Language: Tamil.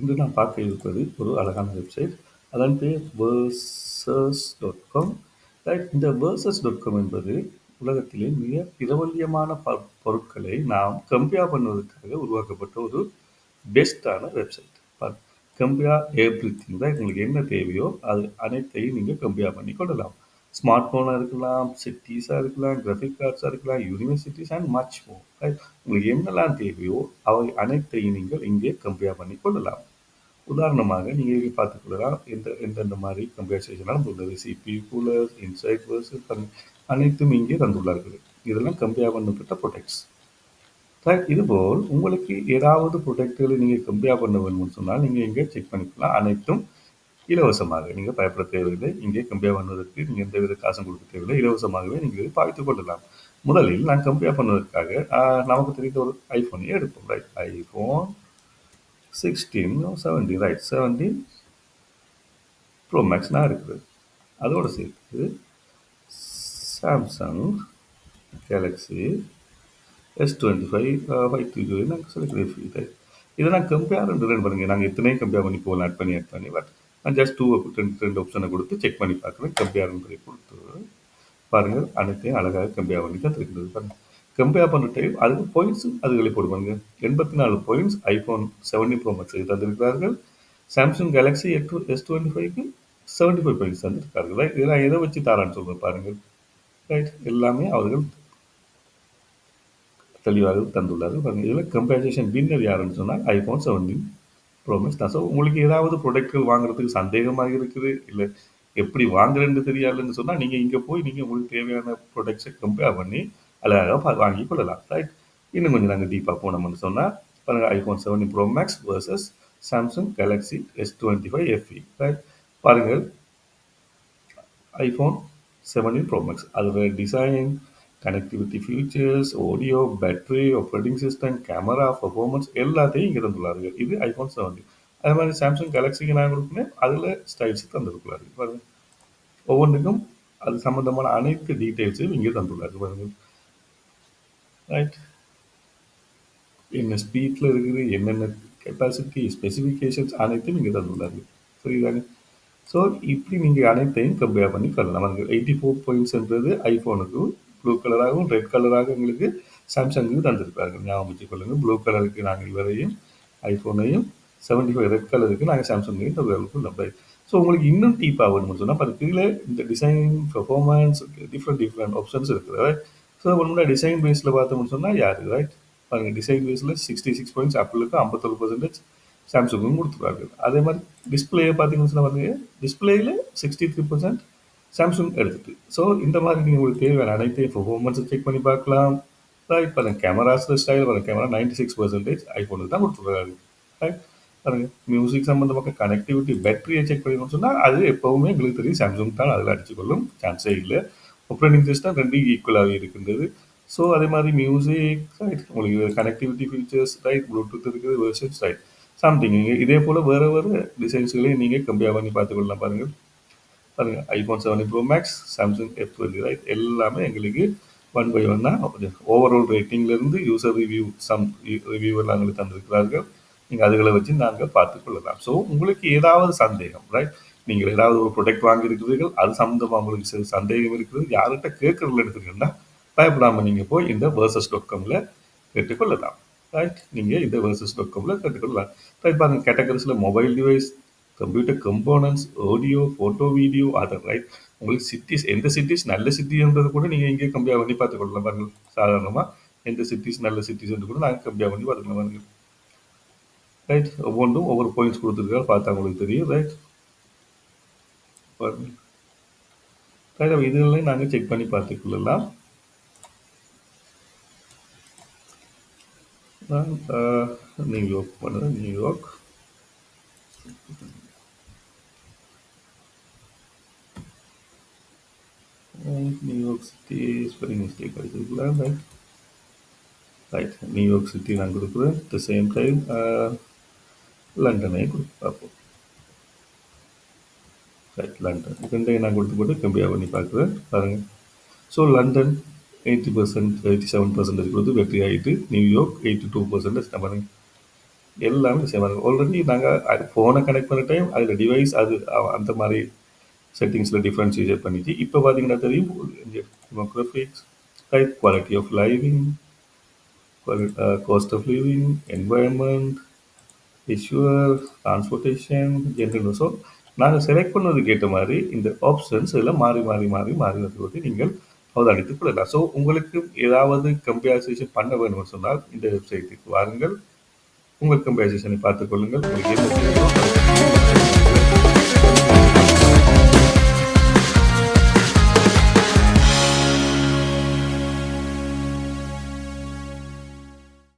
இன்று நான் பார்க்க இருப்பது ஒரு அழகான வெப்சைட் அதன் பேர் வேர்சஸ் டாட் காம் ரைட் இந்த வேர்சஸ் டாட் காம் என்பது உலகத்திலே மிக பிரபல்யமான ப பொருட்களை நாம் கம்பேர் பண்ணுவதற்காக உருவாக்கப்பட்ட ஒரு பெஸ்ட்டான வெப்சைட் கம்பேர் எவ்ரி திங் தான் உங்களுக்கு என்ன தேவையோ அது அனைத்தையும் நீங்கள் கம்பேர் பண்ணி கொள்ளலாம். ஸ்மார்ட் ஃபோனாக இருக்கலாம் சிட்டிஸாக இருக்கலாம் கிராஃபிக் கார்ட்ஸாக இருக்கலாம் universities and much more right உங்களுக்கு என்னெல்லாம் தேவையோ அவை அனைத்தையும் நீங்கள் இங்கே கம்பேர் பண்ணி கொள்ளலாம். உதாரணமாக நீங்கள் பார்த்துக்கொள்ளலாம் எந்த எந்தெந்த மாதிரி கம்பேர் உள்ளது சிபி கூலர்ஸ் இன்சைட் வேர்ஸ் அனைத்தும் இங்கே தந்துள்ளார்கள். இதெல்லாம் கம்பேர் பண்ணப்பட்ட ப்ரொடக்ட்ஸ் இதுபோல் உங்களுக்கு ஏதாவது ப்ரொடக்ட்களை நீங்கள் கம்பேர் பண்ண வேணும்னு சொன்னால் நீங்கள் இங்கே செக் பண்ணிக்கலாம். அனைத்தும் இலவசமாக. நீங்கள் பயப்பட தேவையில்லை. இங்கே கம்பேர் பண்ணுவதற்கு நீங்கள் எந்த வித காசும் கொடுக்க தேவையில்லை. இலவசமாகவே நீங்கள் இதை பாவித்துக் கொள்ளலாம். முதலில் நான் கம்பேர் பண்ணுவதற்காக நமக்கு தெரிந்த ஒரு ஐஃபோனையே எடுப்போம். Right iPhone sixteen seventeen right seventeen pro max இருக்குது. அதோடு சேர்த்து Samsung Galaxy S twenty five five three zero நாங்கள் செலக்ட் இதை. நான் கம்பேர் ரெண்டு பண்ணுங்க. நாங்கள் இத்தனையும் கம்பேர் பண்ணி போகலாம். ஆட் பண்ணி ஆட் பண்ணி பட் நான் ஜஸ்ட் டூ ரெண்டு ரெண்டு ஆப்ஷனை கொடுத்து செக் பண்ணி பார்க்குறேன். கம்பேர் பண்ணி கொடுத்து பாருங்கள் அனைத்தையும் அழகாக கம்பேர் பண்ணி தான் தெரிகிறது பாருங்கள் கம்பேர் பண்ணுற டைம் அதுக்கு பாயிண்ட்ஸ் அதுகளை போடுவாங்க எண்பத்தி நாலு பாயிண்ட்ஸ் ஐஃபோன் செவன்டி ப்ரோ மேக்ஸுக்கு தந்திருக்கிறார்கள். சாம்சங் கேலக்ஸி எட் எஸ் டுவெண்ட்டி ஃபைவ்க்கு செவன்டி ஃபைவ் பாயிண்ட்ஸ் தந்திருக்கார்கள் ரைட் இதெல்லாம் எதை வச்சு தாரான்னு சொல்கிறேன் பாருங்கள். ரைட் எல்லாமே அவர்கள் தெளிவாக தந்துள்ளார்கள். பாருங்கள் இதில் கம்பேரிசேஷன் வின்னர் யாருன்னு சொன்னால் ஐஃபோன் செவன்டீன் ப்ரோமேக்ஸ் தான். ஸோ உங்களுக்கு ஏதாவது ப்ராடக்ட்கள் வாங்குறதுக்கு சந்தேகமாக இருக்குது? இல்லை எப்படி வாங்குறேன்னு தெரியாதுன்னு சொன்னால் நீங்கள் இங்கே போய் நீங்கள் உங்களுக்கு தேவையான ப்ராடக்ட்ஸை கம்பேர் பண்ணி அழகாக பா- வாங்கி கொள்ளலாம் ரைட் இன்னும் கொஞ்சம் நாங்கள் டீப்பாக போனோம்னு சொன்னால் பாருங்கள் iPhone seventeen pro max versus Samsung Galaxy S twenty five FE right பாருங்கள் ஐஃபோன் செவன்டீன் ப்ரோ மேக்ஸ் அதோட design connectivity features audio battery operating system camera performance எல்லாத்தையும் இங்கே தந்துள்ளார்கள். இது ஐஃபோன் செவன்டீன் அதே மாதிரி சாம்சங் கேலக்ஸிக்கு நான் கொடுக்குறேன் அதில் ஸ்டைல்ஸ் தந்துருக்கிறார்கள் பாருங்கள் ஒவ்வொன்றுக்கும் அது சம்மந்தமான அனைத்து டீட்டெயில்ஸையும் இங்கே தந்துள்ளார்கள் பாருங்கள். ரைட் என்ன ஸ்பீட்டில் இருக்குது என்னென்ன கெப்பாசிட்டி ஸ்பெசிஃபிகேஷன்ஸ் அனைத்தையும் இங்கே தந்துள்ளார்கள் புரியுதாங்க? ஸோ இப்படி நீங்கள் அனைத்தையும் கம்பேர் பண்ணி கொள்ளலாம். நமக்கு எயிட்டி ஃபோர் பாயிண்ட்ஸ்ன்றது ஐஃபோனுக்கு ப்ளூ கலராகவும் ரெட் கலராக எங்களுக்கு சாம்சங்குக்கு தந்திருப்பார்கள் ஞாபகம் வச்சுக்கொள்ளுங்க. ப்ளூ கலருக்கு நாங்கள் வரையும் ஐஃபோனையும் செவன்டி ஃபைவ் ரெட் கலருக்கு நாங்கள் சாம்சங்கையும் தந்துருக்கோம் ஸோ உங்களுக்கு இன்னும் டீப்பாக வேணும்னு சொன்னால் பட் கீழே இந்த design performance different different options இருக்குது. ஸோ ஒன்று டிசைன் பேஸில் பார்த்தோம்னு சொன்னால் யாரு ரைட் பாருங்கள் டிசைன் பேஸில் சிக்ஸ்டி சிக்ஸ் பாயிண்ட்ஸ் ஆப்பிளுக்கு ஐம்பத்தொரு பர்சன்டேஜ் சாம்சங்கும் கொடுத்துருக்காங்க. அதே மாதிரி டிஸ்பிளேயை பார்த்தீங்கன்னு சொன்னால் வந்து டிஸ்பிளேயில் சிக்ஸ்டி த்ரீ பர்சன்ட் சாம்சங் எடுத்துட்டு. ஸோ இந்த மாதிரி நீங்கள் உங்களுக்கு தேவையான அனைத்தையும் பர்ஃபார்மன்ஸை செக் பண்ணி பார்க்கலாம். ரைட் பாருங்கள் கேமராஸில் ஸ்டைல் பாருங்கள் கேமரா நைன்டி சிக்ஸ் பர்சன்டேஜ் ஐஃபோனுக்கு தான் கொடுத்துருக்காங்க. ரைட் பாருங்கள் மியூசிக் சம்மந்தமாக கனெக்டிவிட்டி பேட்டரியை செக் பண்ணணும்னு சொன்னால் அது எப்போவுமே எங்களுக்கு தெரியும் சாம்சங் தான் அதில் அடிச்சுக்கொள்ளும் சான்ஸே இல்லை. ஆப்ரேட்டிங் சிஸ்டம் ரெண்டும் ஈக்குவலாகவே இருக்கின்றது. ஸோ அதே மாதிரி மியூசிக் ரைட் உங்களுக்கு கனெக்டிவிட்டி ஃபீச்சர்ஸ் ரைட் ப்ளூடூத் இருக்குது வேர்ஷன்ஸ் ரைட் சம்திங் இதே போல் வேறு வேறு டிசைன்ஸ்களையும் நீங்கள் கம்பேர் பண்ணி பார்த்துக்கொள்ளலாம் பாருங்கள் பாருங்கள் iPhone seven pro max Samsung F twenty right எல்லாமே எங்களுக்கு ஒன் பை ஒன்னாக ஓவரால் ரேட்டிங்லேருந்து யூசர் ரிவ்யூ சம் ரிவ்யூ எல்லாம் எங்களுக்கு தந்திருக்கிறார்கள். நீங்கள் அதுகளை வச்சு நாங்கள் பார்த்துக்கொள்ளலாம். ஸோ உங்களுக்கு ஏதாவது சந்தேகம் ரைட் நீங்கள் ஏதாவது ஒரு ப்ரொடக்ட் வாங்கியிருக்கிறீர்கள் அது சம்மந்தமாக உங்களுக்கு சில சந்தேகம் இருக்குது யார்கிட்ட கேட்கறதுல எடுத்துக்கிட்டீங்கன்னா பயப்படாமல் நீங்கள் போய் இந்த வேர்சஸ் டாட் காமில் கேட்டுக்கொள்ளலாம். ரைட் நீங்கள் இந்த வேர்சஸ் டாட் காமில் கேட்டுக்கொள்ளலாம் ரைட் பாருங்கள் கேட்டகரிஸில் mobile device computer components audio photo video other right உங்களுக்கு சிட்டிஸ் எந்த சிட்டிஸ் நல்ல சிட்டின்றது கூட நீங்கள் இங்கே கம்பேர் பண்ணி பார்த்துக்கொள்ளலாம் பாருங்கள் சாதாரணமாக எந்த சிட்டிஸ் நல்ல சிட்டிஸ் கூட நாங்கள் கம்பேர் பண்ணி பார்த்துக்கலாம் பாருங்கள் ரைட் ஒவ்வொன்றும் ஒவ்வொரு பாயிண்ட்ஸ் கொடுத்துருக்காங்க பார்த்தா உங்களுக்கு தெரியும். ரைட் பாருங்க. ரைட் அப்போ நாங்கள் செக் பண்ணி பார்த்துக்கொள்ளலாம். நான் நியூயார்க் பண்ணுறேன் New York New York city spelling mistake அடிச்சிருக்கலாம் right right New York city நான் கொடுக்குறேன். த சேம் டைம் லண்டனை கொடுத்து பார்ப்போம். ரைட் லண்டன் ரெண்டையும் நான் கொடுத்து போட்டு கம்பேர் பண்ணி பார்க்குறேன். பாருங்கள் so London eighty percent eighty seven percentage கொடுத்து வெற்றி ஆகிட்டு நியூயார்க் எயிட்டி டூ பர்சன்டேஜ் நம்ம எல்லாமே சேமாக இருக்கும் ஆல்ரெடி நாங்கள் ஃபோனை கனெக்ட் பண்ண டைம் அதில் டிவைஸ் அது அந்த மாதிரி செட்டிங்ஸில் டிஃப்ரென்ஷியேட் பண்ணிச்சு இப்போ பார்த்தீங்கன்னா தெரியும் demographics right quality of living cost of living environment issues transportation general so நாங்கள் செலக்ட் பண்ணதுக்கு ஏற்ற மாதிரி இந்த ஆப்ஷன்ஸ் எல்லாம் மாறி மாறி மாறி மாறி வருவதை நீங்கள் அவதானித்துக் கொள்ளலாம். ஸோ உங்களுக்கு ஏதாவது கம்பேரிசேஷன் பண்ண வேணும்னு சொன்னால் இந்த வெப்சைட்டுக்கு வாருங்கள். உங்கள் கம்பேரிசேஷனை பார்த்துக் கொள்ளுங்கள். உங்களுக்கு என்ன தேவையோ